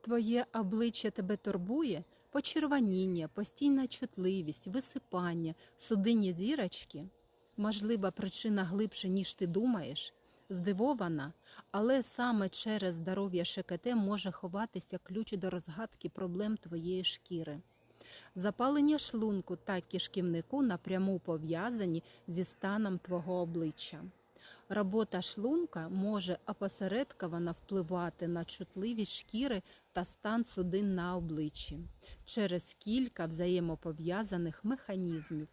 Твоє обличчя тебе турбує? Почервоніння, постійна чутливість, висипання, судинні зірочки? Можлива причина глибше, ніж ти думаєш? Здивована, але саме через здоров'я ШКТ може ховатися ключ до розгадки проблем твоєї шкіри. Запалення шлунку та кишківнику напряму пов'язані зі станом твого обличчя. Робота шлунка може опосередковано впливати на чутливість шкіри та стан судин на обличчі через кілька взаємопов'язаних механізмів.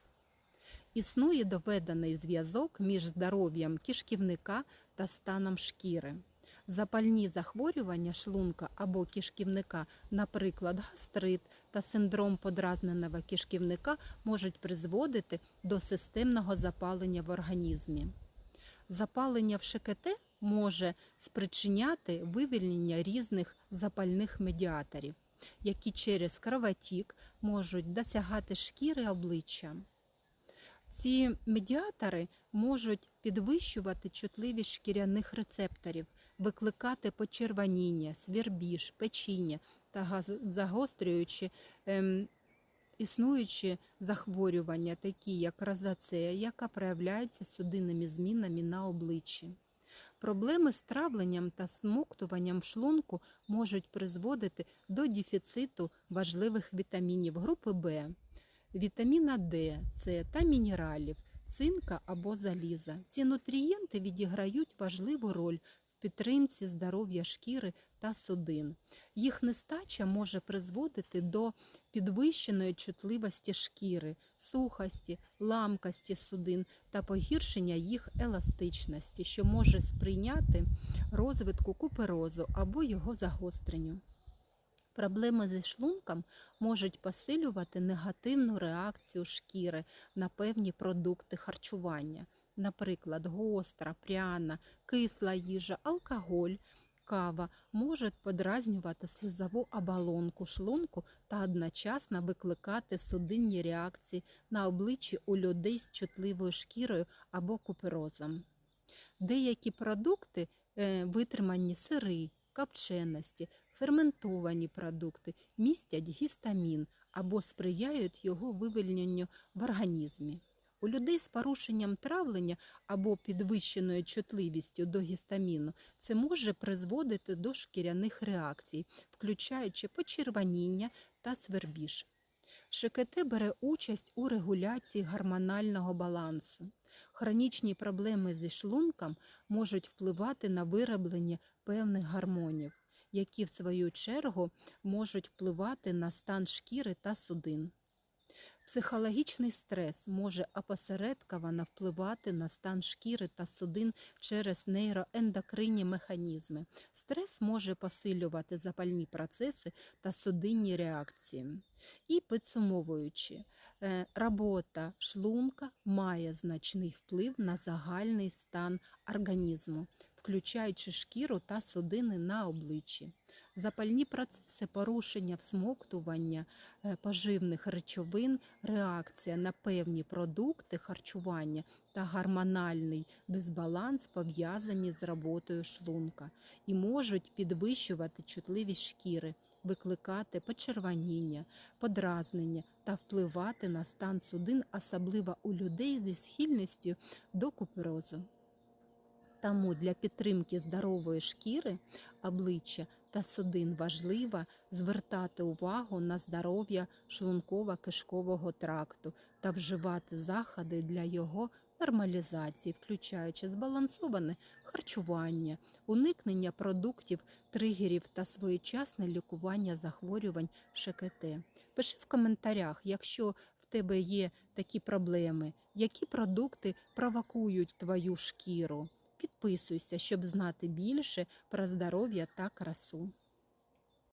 Існує доведений зв'язок між здоров'ям кишківника та станом шкіри. Запальні захворювання шлунка або кишківника, наприклад, гастрит та синдром подразненого кишківника, можуть призводити до системного запалення в організмі. Запалення в ШКТ може спричиняти вивільнення різних запальних медіаторів, які через кровотік можуть досягати шкіри обличчя. Ці медіатори можуть підвищувати чутливість шкіряних рецепторів, викликати почервоніння, свірбіж, печіння та загострюючи ем, існуючі захворювання, такі як розацея, яка проявляється судинними змінами на обличчі. Проблеми з травленням та смоктуванням в шлунку можуть призводити до дефіциту важливих вітамінів групи В, вітаміна Д, С та мінералів, цинка або заліза. Ці нутрієнти відіграють важливу роль в підтримці здоров'я шкіри та судин. Їх нестача може призводити до підвищеної чутливості шкіри, сухості, ламкості судин та погіршення їх еластичності, що може сприйняти розвитку куперозу або його загостренню. Проблеми зі шлунком можуть посилювати негативну реакцію шкіри на певні продукти харчування, наприклад, гостра, пряна, кисла їжа, алкоголь, кава можуть подразнювати слизову оболонку шлунку та одночасно викликати судинні реакції на обличчі у людей з чутливою шкірою або куперозом. Деякі продукти е, витримані сири, копченості, ферментовані продукти містять гістамін або сприяють його вивільненню в організмі. У людей з порушенням травлення або підвищеною чутливістю до гістаміну це може призводити до шкіряних реакцій, включаючи почервоніння та свербіж. ШКТ бере участь у регуляції гормонального балансу. Хронічні проблеми зі шлунком можуть впливати на вироблення певних гормонів, які в свою чергу можуть впливати на стан шкіри та судин. Психологічний стрес може опосередковано впливати на стан шкіри та судин через нейроендокринні механізми. Стрес може посилювати запальні процеси та судинні реакції. І підсумовуючи, е, робота шлунка має значний вплив на загальний стан організму, включаючи шкіру та судини на обличчі. Запальні процеси порушення всмоктування е, поживних речовин, реакція на певні продукти харчування та гормональний дисбаланс пов'язані з роботою шлунка і можуть підвищувати чутливість шкіри, викликати почервоніння, подразнення та впливати на стан судин, особливо у людей зі схильністю до куперозу. Тому для підтримки здорової шкіри, обличчя та судин важливо звертати увагу на здоров'я шлунково-кишкового тракту та вживати заходи для його нормалізації, включаючи збалансоване харчування, уникнення продуктів, тригерів та своєчасне лікування захворювань ШКТ. Пиши в коментарях, якщо в тебе є такі проблеми, які продукти провокують твою шкіру. Підписуйся, щоб знати більше про здоров'я та красу.